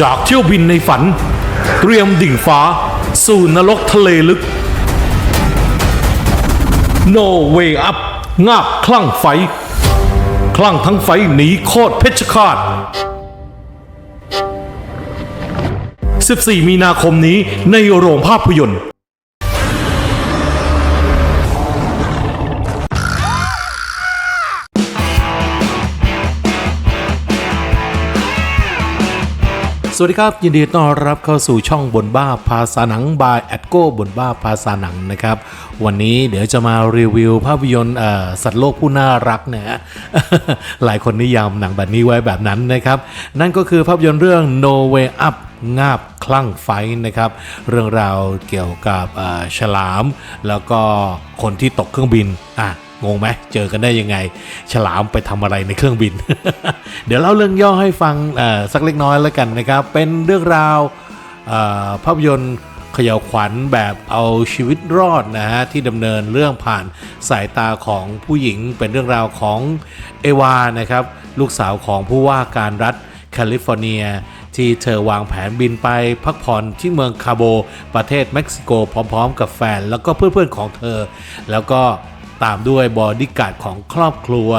จากเที่ยวบินในฝัน เตรียมดิ่งฟ้า สู่นรกทะเลลึก No Way Up งาบคลั่งไฟ คลั่งทั้งไฟหนีโคตรเพชรฆาต 14 มีนาคมนี้ในโรงภาพยนตร์ วัสดีครับยินดีต้อนรับเข้าสู่ช่องบนบ้าภาษาหนังบายแอดโก้บนบ้าภาษาหนังนะครับ วันนี้เดี๋ยวจะมารีวิวภาพยนตร์สัตว์โลกผู้น่ารักนะฮะหลายคนนิยามหนังแบบนี้ไว้แบบนั้นนะครับ นั่นก็คือภาพยนตร์เรื่อง No Way Up งาบคลั่งไฟนะครับ เรื่องราวเกี่ยวกับฉลาม แล้วก็คนที่ตกเครื่องบินอะ งงไหมเจอกันได้ยังไง ฉลามไปทำอะไรในเครื่องบิน เดี๋ยวเล่าเรื่องย่อให้ฟังสักเล็กน้อยแล้วกันนะครับ เป็นเรื่องราวภาพยนตร์เขย่าขวัญแบบเอาชีวิตรอดนะฮะที่ดำเนินเรื่องผ่านสายตาของผู้หญิงเป็นเรื่องราวของเอวานะครับลูกสาวของผู้ว่าการรัฐแคลิฟอร์เนีย ที่เธอวางแผนบินไปพักผ่อนที่เมืองคาโบ ประเทศเม็กซิโกพร้อมๆ กับแฟน แล้วก็เพื่อนๆของเธอ แล้วก็ ตามด้วยบอดี้การ์ดของครอบครัว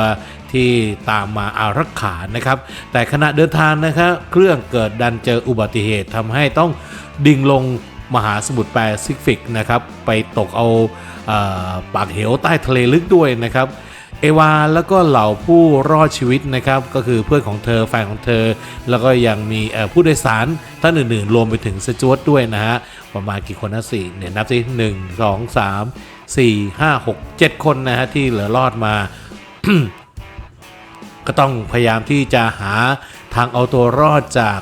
ที่ตามมาอารักขานะครับ แต่ขณะเดินทางนะครับเครื่องเกิดดันเจออุบัติเหตุทำให้ต้องดิ่งลงมหาสมุทรแปซิฟิกนะครับ ไปตกเอาเอ่อปากเหวใต้ทะเลลึกด้วยนะครับ เอวาแล้วก็เหล่าผู้รอดชีวิตนะครับ ก็คือเพื่อนของเธอแฟนของเธอ แล้วก็ยังมีผู้โดยสารท่านอื่นๆ รวมไปถึงสจวตด้วยนะฮะ ประมาณกี่คนนะสี่เนี่ยนับสิหนึ่งสองสามสี่ห้าหกเจ็ดคนนะฮะ ที่เหลือรอดมา ก็ต้องพยายามที่จะหาทางเอาตัวรอดจาก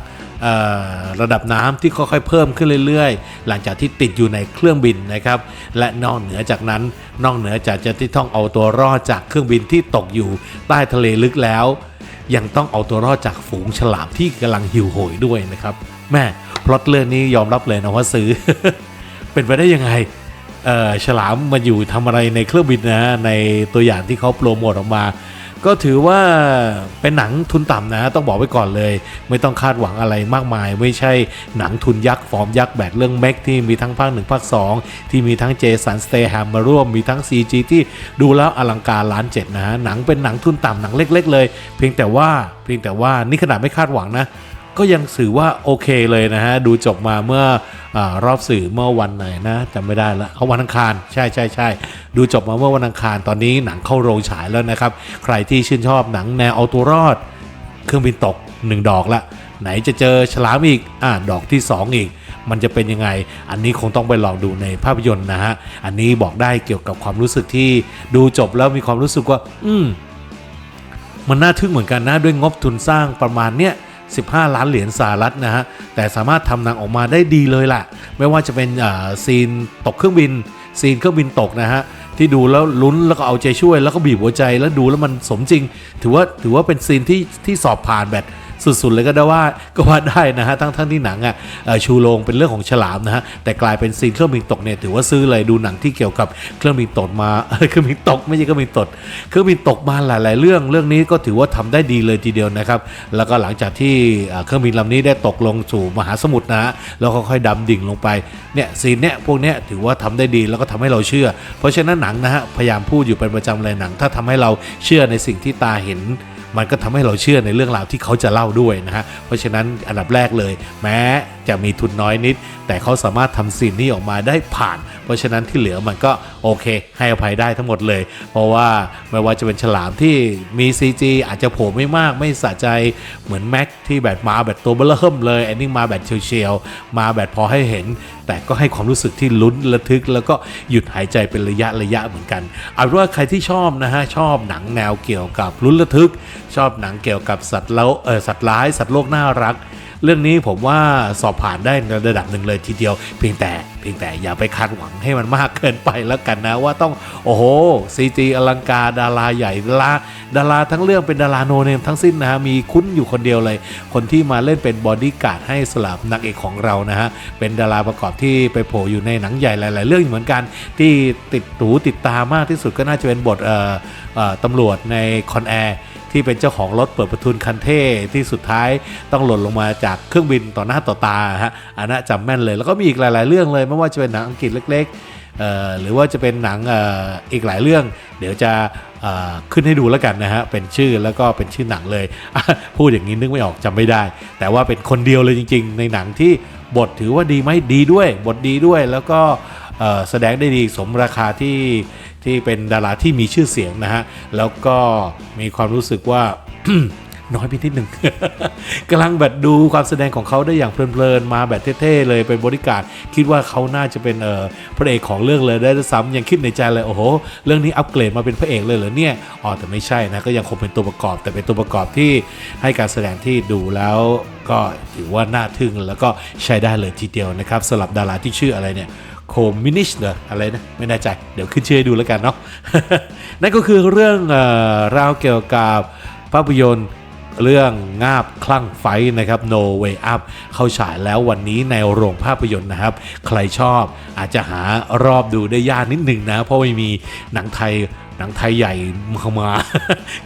ระดับน้ำที่ค่อยๆเพิ่มขึ้นเรื่อยๆ หลังจากที่ติดอยู่ในเครื่องบินนะครับ และนอกเหนือจากนั้น นอกเหนือจากจะที่ต้องเอาตัวรอดจากเครื่องบินที่ตกอยู่ใต้ทะเลลึกแล้ว ยังต้องเอาตัวรอดจากฝูงฉลามที่กำลังหิวโหยด้วยนะครับแม่พล็อตเรื่องนี้ยอมรับเลยนะว่าซื้อ เป็นไปได้ยังไงฉลามมาอยู่ทำอะไรในเครื่องบินนะในตัวอย่างที่เขาโปรโมทออกมา ก็ถือว่าเป็นหนังทุนต่ำนะต้องบอกไว้ก่อนเลย ไม่ต้องคาดหวังอะไรมากมาย ไม่ใช่หนังทุนยักษ์ฟอร์มยักษ์แบบเรื่องแม็กที่มีทั้งภาคหนึ่งภาคสองที่มีทั้งเจสันสเตแฮมมาร่วมมีทั้ง CG ที่ดูแล้วอลังการล้านเจ็ดนะฮะหนังเป็นหนังทุนต่ำหนังเล็ก ๆ เลย เพียงแต่ว่าเพียงแต่ว่านี่ขนาดไม่คาดหวังนะ ก็ยังถือว่าโอเคเลยนะฮะ ดูจบมาเมื่ออรอบสื่อเมื่อวันไหนนะจำไม่ได้ละเอาวันอังคาร ใช่ใช่ใช่ดูจบมาเมื่อวันอังคารตอนนี้หนังเข้าโรงฉายแล้วนะครับ ใครที่ชื่นชอบหนังแนวเอาตัวรอด เครื่องบินตก 1 ดอกละ ไหนจะเจอฉลามอีกอ่าดอกที่ 2 อีก มันจะเป็นยังไง อันนี้คงต้องไปลองดูในภาพยนตร์นะฮะอันนี้บอกได้เกี่ยวกับความรู้สึกที่ดูจบแล้วมีความรู้สึกว่า อืมมันน่าทึ่งเหมือนกันนะด้วยงบทุนสร้างประมาณเนี้ย 15 ล้านเหรียญสหรัฐนะฮะ แต่สามารถทำหนังออกมาได้ดีเลยล่ะ ไม่ว่าจะเป็นอ่าซีนตกเครื่องบิน ซีนเครื่องบินตกนะฮะ ที่ดูแล้วลุ้นแล้วก็เอาใจช่วยแล้วก็บีบหัวใจแล้วดูแล้วมันสมจริง ถือว่าถือว่าเป็นซีนที่ที่สอบผ่านแบบ สุดๆเลยก็ได้ว่าก็ว่าได้นะฮะทั้งทั้งที่หนังอะชูโรงเป็นเรื่องของฉลามนะฮะแต่กลายเป็นซีนเครื่องบินตกเนี่ยถือว่าซื้อเลยดูหนังที่เกี่ยวกับเครื่องบินตกมาเครื่องบินตกไม่ใช่เครื่องบินตกเครื่องบินตกมาหลาย ๆ เรื่องเรื่องนี้ก็ถือว่าทำได้ดีเลยทีเดียวนะครับแล้วก็หลังจากที่เครื่องบินลำนี้ได้ตกลงสู่มหาสมุทรนะฮะแล้วก็ค่อยดำดิ่งลงไปเนี่ยซีนเนี่ยพวกเนี้ยถือว่าทำได้ดีแล้วก็ทำให้เราเชื่อ เพราะฉะนั้นหนังนะฮะพยายามพูดอยู่เป็นประจำเลยหนัง ถ้าทำให้เราเชื่อในสิ่งที่ตาเห็น มันก็ทำให้เราเชื่อในเรื่องราวที่เขาจะเล่าด้วยนะฮะเพราะฉะนั้นอันดับแรกเลย แม้จะมีทุนน้อยนิด แต่เขาสามารถทำซีนนี้ออกมาได้ผ่าน เพราะฉะนั้นที่เหลือมันก็โอเค ให้อภัยได้ทั้งหมดเลย เพราะว่าไม่ว่าจะเป็นฉลามที่มี CG อาจจะโผล่ไม่มากไม่สะใจเหมือนแม็กที่แบบมาแบบตัวเบลเริ่มเลยอันนี้มาแบบเฉียวๆมาแบบพอให้เห็น แต่ก็ให้ความรู้สึกที่ลุ้นระทึก แล้วก็หยุดหายใจเป็นระยะระยะเหมือนกันเอาว่าใครที่ชอบนะฮะชอบหนังแนวเกี่ยวกับลุ้นระทึก ชอบหนังเกี่ยวกับสัตว์แล้วเออสัตว์ร้ายสัตว์โลกน่ารัก เรื่องนี้ผมว่าสอบผ่านได้ในระดับหนึ่งเลยทีเดียว เพียงแต่เพียงแต่อย่าไปคาดหวังให้มันมากเกินไปแล้วกันนะว่าต้องโอ้โหซีจีอลังการดาราใหญ่ดาราดาราทั้งเรื่องเป็นดาราโนเนมทั้งสิ้นนะฮะมีคุ้นอยู่คนเดียวเลย คนที่มาเล่นเป็นบอดี้การ์ดให้สลับนางเอกของเรานะฮะเป็นดาราประกอบที่ไปโผล่อยู่ในหนังใหญ่หลาย ๆ เรื่องอยู่เหมือนกันที่ติดหูติดตามากที่สุดก็น่าจะเป็นบทเอ่อตำรวจในคอนแอร์ ที่เป็นเจ้าของรถเปิดประทุนคันเท่ที่สุดท้ายต้องหล่นลงมาจากเครื่องบินต่อหน้าต่อตาฮะอันนั้นจำแม่นเลย แล้วก็มีอีกหลาย ๆ เรื่องเลย ไม่ว่าจะเป็นหนังอังกฤษเล็กๆหรือว่าจะเป็นหนังอ่ออีกหลายเรื่อง เดี๋ยวจะขึ้นให้ดูแล้วกันนะฮะ เป็นชื่อแล้วก็เป็นชื่อหนังเลย พูดอย่างนี้นึกไม่ออกจำไม่ได้ แต่ว่าเป็นคนเดียวเลยจริง ๆ ในหนังที่บทถือว่าดีไหมดีด้วย บทดีด้วยแล้วก็ แสดงได้ดีสมราคาที่ที่เป็นดาราที่มีชื่อเสียงนะฮะ แล้วก็มีความรู้สึกว่าน้อยไปนิดหนึ่งกำลังแบบดูความแสดงของเขาได้อย่างเพลินๆ มาแบบเท่ๆเลยเป็นบริการคิดว่าเขาน่าจะเป็นเอ่อพระเอกของเรื่องเลยได้ด้วยซ้ำยังคิดในใจเลยโอ้โหเรื่องนี้อัปเกรดมาเป็นพระเอกเลยเหรอเนี่ยอ๋อแต่ไม่ใช่นะก็ยังคงเป็นตัวประกอบ แต่เป็นตัวประกอบที่ให้การแสดงที่ดูแล้วก็ถือว่าน่าทึ่งแล้วก็ใช้ได้เลยทีเดียวนะครับสำหรับดาราที่ชื่ออะไรเนี่ย โคมินิชเหรออะไรนะ ไม่แน่ใจ เดี๋ยวขึ้นชื่อให้ดูแล้วกันเนาะนั่นก็คือเรื่องอราวเกี่ยวกับภาพยนตร์เรื่องงาบคลั่งไฟนะครับ No Way Up เข้าฉายแล้ววันนี้ในโรงภาพยนตร์นะครับ ใครชอบอาจจะหารอบดูได้ยากนิดหนึ่งนะ เพราะไม่มีหนังไทย หนังไทยใหญ่มามา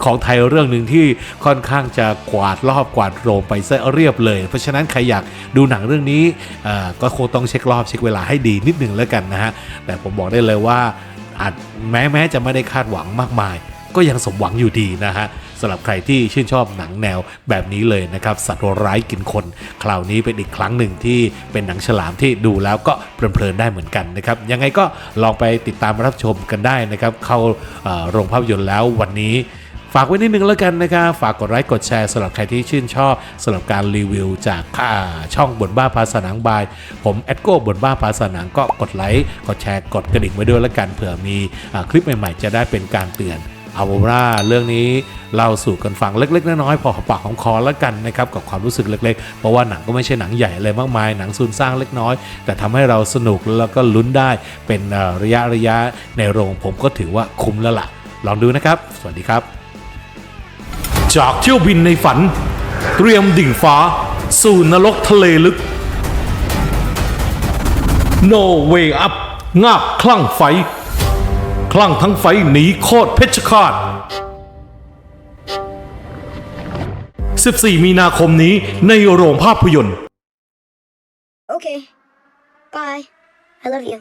ของไทยเรื่องหนึ่งที่ค่อนข้างจะกวาดรอบกวาดโรงไปซะเรียบเลย เพราะฉะนั้นใครอยากดูหนังเรื่องนี้ก็คงต้องเช็ครอบเช็คเวลาให้ดีนิดหนึ่งแล้วกันนะฮะแต่ผมบอกได้เลยว่าอาจแม้แม้จะไม่ได้คาดหวังมากมาย ก็ยังสมหวังอยู่ดีนะฮะ สำหรับใครที่ชื่นชอบหนังแนวแบบนี้เลยนะครับสัตว์ร้ายกินคน คราวนี้เป็นอีกครั้งหนึ่งที่เป็นหนังฉลามที่ดูแล้วก็เพลินๆได้เหมือนกันนะครับยังไงก็ลองไปติดตามรับชมกันได้นะครับเข้าโรงภาพยนตร์แล้ววันนี้ฝากไว้นิดนึงแล้วกันนะครับ ฝากกดไลค์กดแชร์สำหรับใครที่ชื่นชอบสำหรับการรีวิวจากอ่าช่องบนบ้าภาษาหนังบาย ผมแอดโก้บนบ้าภาษาหนังก็กดไลค์กดแชร์กดกระดิ่งไว้ด้วยแล้วกันเผื่อมีอคลิปใหม่ๆ จะได้เป็นการเตือน อาเป็นว่าเรื่องนี้เล่าสู่กันฟังเล็กๆน้อยๆพอปากหอมคอแล้วกันนะครับกับความรู้สึกเล็กๆ เพราะว่าหนังก็ไม่ใช่หนังใหญ่อะไรมากมาย หนังซูนสร้างเล็กน้อย แต่ทำให้เราสนุกแล้วก็ลุ้นได้เป็นระยะระยะในโรงผมก็ถือว่าคุ้มแล้วล่ะ ลองดูนะครับ สวัสดีครับ จากเที่ยวบินในฝัน เตรียมดิ่งฟ้า สู่นรกทะเลลึก No way up งาบคลั่งไฟ คลั่งทั้งไฟหนีโคตรเพชรฆาต 14 มีนาคมนี้ในโรงภาพยนตร์ Okay. Bye. I love you.